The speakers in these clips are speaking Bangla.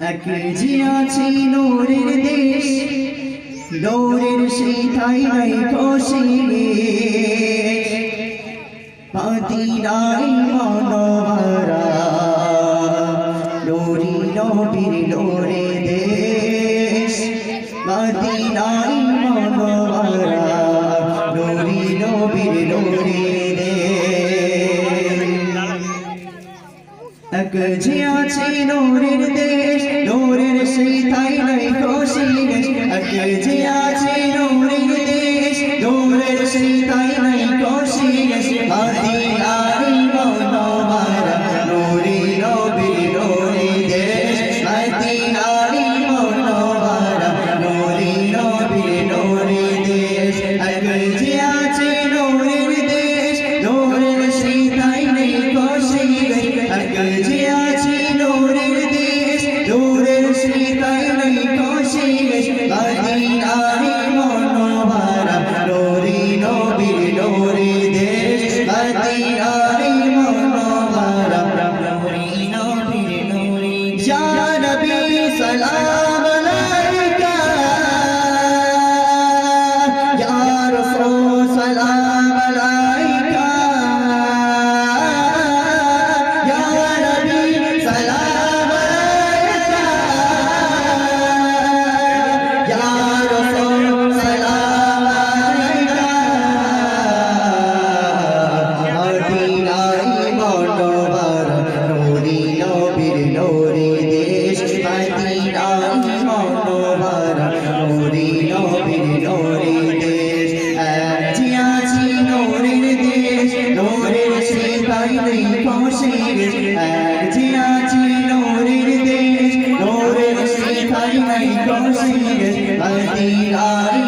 এক যে আছে নোরের দেশ দৌড়ের সেই ঠাই নাই খসিয়ে পাতি নাই মানব Thank you. মোবারক নোরি নবীর নোরি দেশ। আজি আজি নোরির দেশ নোরের সেবাই নেই পৌঁছে আজি আজি নোরির দেশ নোরের সেবাই নেই পৌঁছে আদিরাই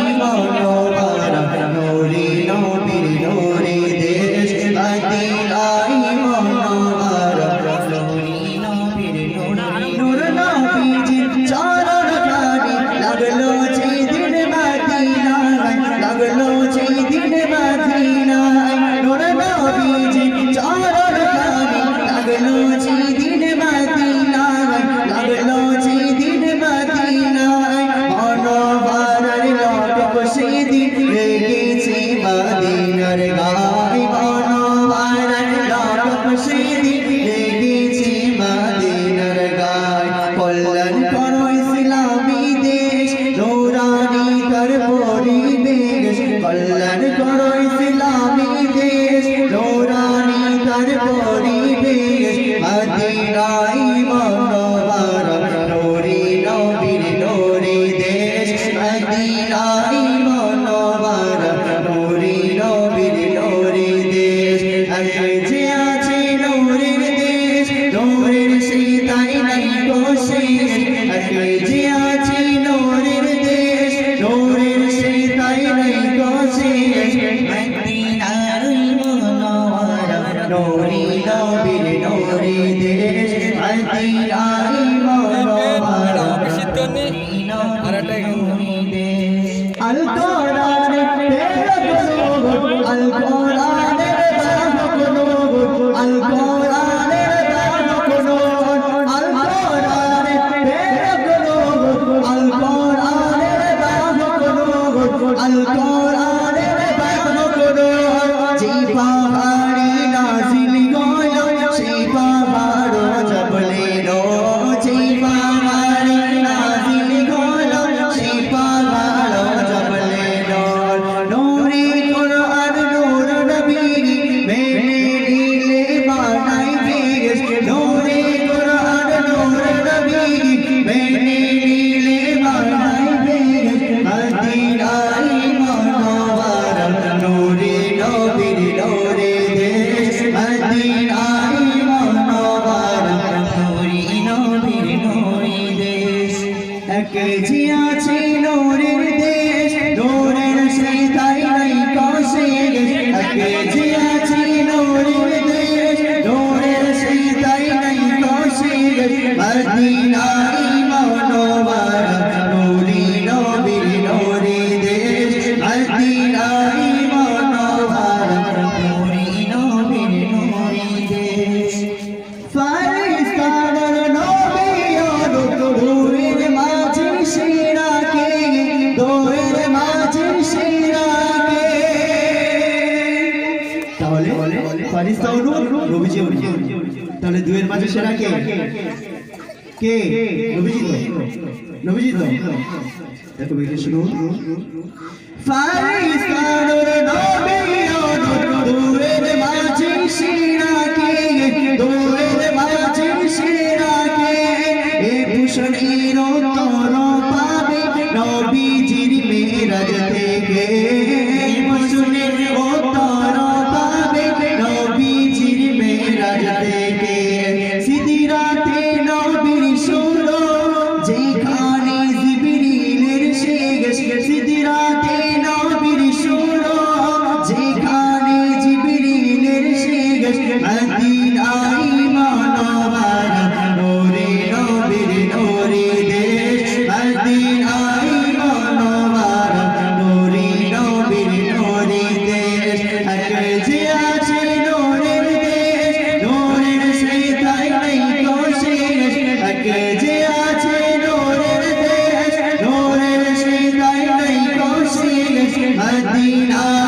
Deine Bauern. al Yeah. তাহলে দুয়ের মাঝে সেরা কে? কে? নবীজি তো নবীজি তো দেখো বেশি শুনো। ফারিস্তানের নবী ও দুয়ের মাঝে সেরা Marina